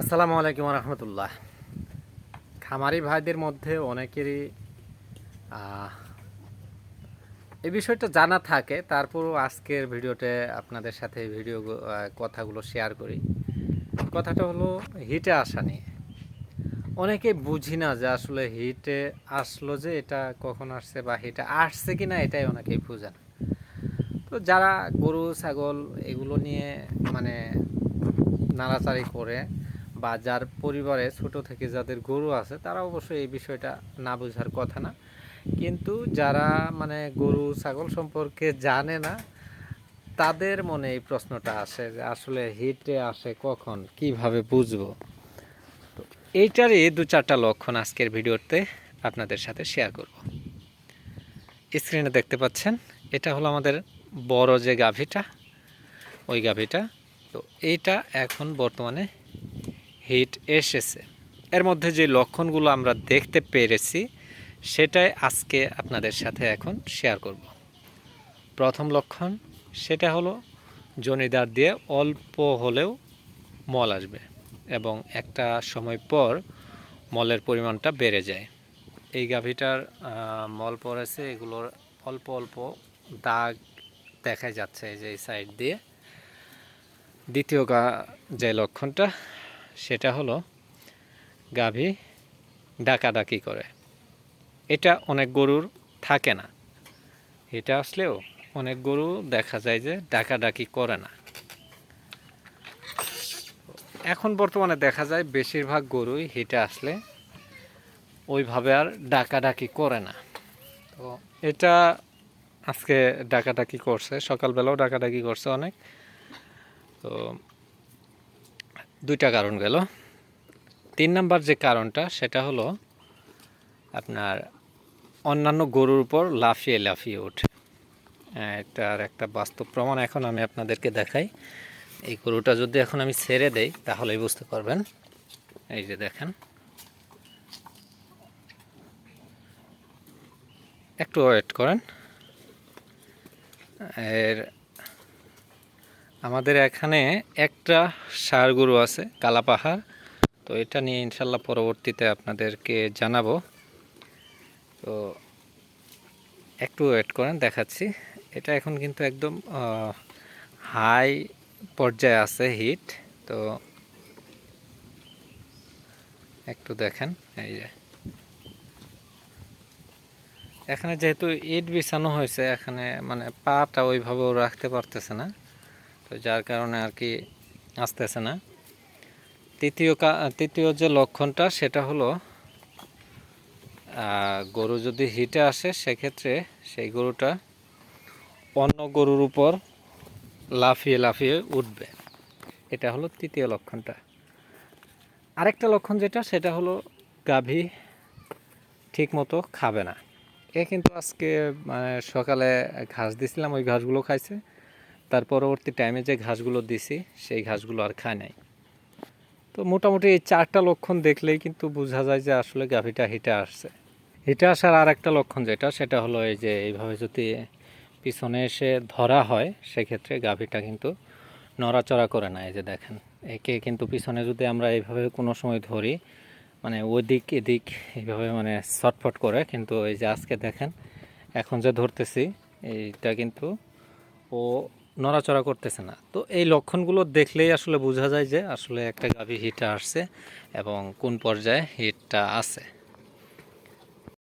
আসসালামু আলাইকুম রহমতুল্লাহ। খামারি ভাইদের মধ্যে অনেকেরই এই বিষয়টা জানা থাকে তারপরও আজকের ভিডিওতে আপনাদের সাথে ভিডিও কথাগুলো শেয়ার করি। কথাটা হলো হিটে আসা নিয়ে। অনেকে বুঝি না যে আসলে হিটে আসলো যে এটা কখন আসছে বা হিটে আসছে কি না এটাই অনেকেই বুঝে না। তো যারা গরু, ছাগল এগুলো নিয়ে মানে নাড়াচাড়ি করে বা যার পরিবারে ছোট থেকে যাদের গরু আছে, তারা অবশ্যই এই বিষয়টা না বোঝার কথা না। কিন্তু যারা মানে গরু, ছাগল সম্পর্কে জানে না, তাদের মনে এই প্রশ্নটা আসে যে আসলে হিটে আসে কখন, কীভাবে বুঝব? তো এইটারই দু চারটা লক্ষণ আজকের ভিডিওতে আপনাদের সাথে শেয়ার করব। স্ক্রিনে দেখতে পাচ্ছেন, এটা হলো আমাদের বড় যে গাভীটা, ওই গাভীটা। তো এইটা এখন বর্তমানে হিট এসেছে। এর মধ্যে যে লক্ষণগুলো আমরা দেখতে পেরেছি, সেটাই আজকে আপনাদের সাথে এখন শেয়ার করব। প্রথম লক্ষণ, সেটা হলো জনিদার দিয়ে অল্প হলেও মল আসবে এবং একটা সময় পর মলের পরিমাণটা বেড়ে যায়। এই গাভীটার মল পড়েছে, এগুলোর অল্প অল্প দাগ দেখা যাচ্ছে এই যে সাইড দিয়ে। দ্বিতীয় গা যে লক্ষণটা সেটা হলো গাভী ডাকাডাকি করে। এটা অনেক গরুর থাকে না। এটা আসলেও অনেক গরু দেখা যায় যে ডাকাডাকি করে না। এখন বর্তমানে দেখা যায় বেশিরভাগ গরুই হিটে আসলে ওইভাবে আর ডাকাডাকি করে না। তো এটা আজকে ডাকাডাকি করছে, সকালবেলাও ডাকাডাকি করছে অনেক। তো দুইটা কারণ গেল। তিন নাম্বার যে কারণটা, সেটা হলো আপনার অন্যান্য গরুর উপর লাফিয়ে লাফিয়ে ওঠে। এটার একটা বাস্তব প্রমাণ এখন আমি আপনাদেরকে দেখাই। এই গরুটা যদি এখন আমি ছেড়ে দেই, তাহলেই বুঝতে পারবেন। এই যে দেখেন। একটু ওয়েট করেন। এর আমাদের এখানে একটা ষাঁড় গরু আছে, কালাপাহাড়। তো এটা নিয়ে ইনশাল্লাহ পরবর্তীতে আপনাদেরকে জানাব। তো একটু ওয়েট করেন, দেখাচ্ছি। এটা এখন কিন্তু একদম হাই পর্যায়ে আছে হিট তো একটু দেখেন, এই যে। এখানে যেহেতু ইট বিছানো হয়েছে, এখানে মানে পাটা ওইভাবেও রাখতে পারতেছে না। তো যার কারণে আর কি আসতেছে না। তৃতীয় তৃতীয় যে লক্ষণটা সেটা হলো গরু যদি হিটে আসে সেক্ষেত্রে সেই গরুটা অন্য গরুর উপর লাফিয়ে লাফিয়ে উঠবে। এটা হলো তৃতীয় লক্ষণটা। আরেকটা লক্ষণ যেটা, সেটা হলো গাভী ঠিক মতো খাবে না। এ কিন্তু আজকে মানে সকালে ঘাস দিছিলাম, ওই ঘাসগুলো খাইছে। তার পরবর্তী টাইমে যে ঘাসগুলো দিছি, সেই ঘাসগুলো আর খায় নাই। তো মোটামুটি এই চারটা লক্ষণ দেখলেই কিন্তু বোঝা যায় যে আসলে গাভীটা হিটে আসছে। হিটে আসার আর একটা লক্ষণ যেটা, সেটা হলো এই যে এইভাবে যদি পিছনে এসে ধরা হয়, সেক্ষেত্রে গাভীটা কিন্তু নড়াচড়া করে না এই যে দেখেন, একে কিন্তু পিছনে যদি আমরা এইভাবে কোনো সময় ধরি মানে ওদিক এদিক এইভাবে মানে ছটফট করে, কিন্তু এই যে আজকে দেখেন, এখন যে ধরতেছি, এইটা কিন্তু ও নড়াচড়া করতেছে না। তো এই লক্ষণগুলো দেখলেই আসলে বোঝা যায় যে আসলে একটা গাভী হিটটা আসছে এবং কোন পর্যায়ে হিটটা আছে।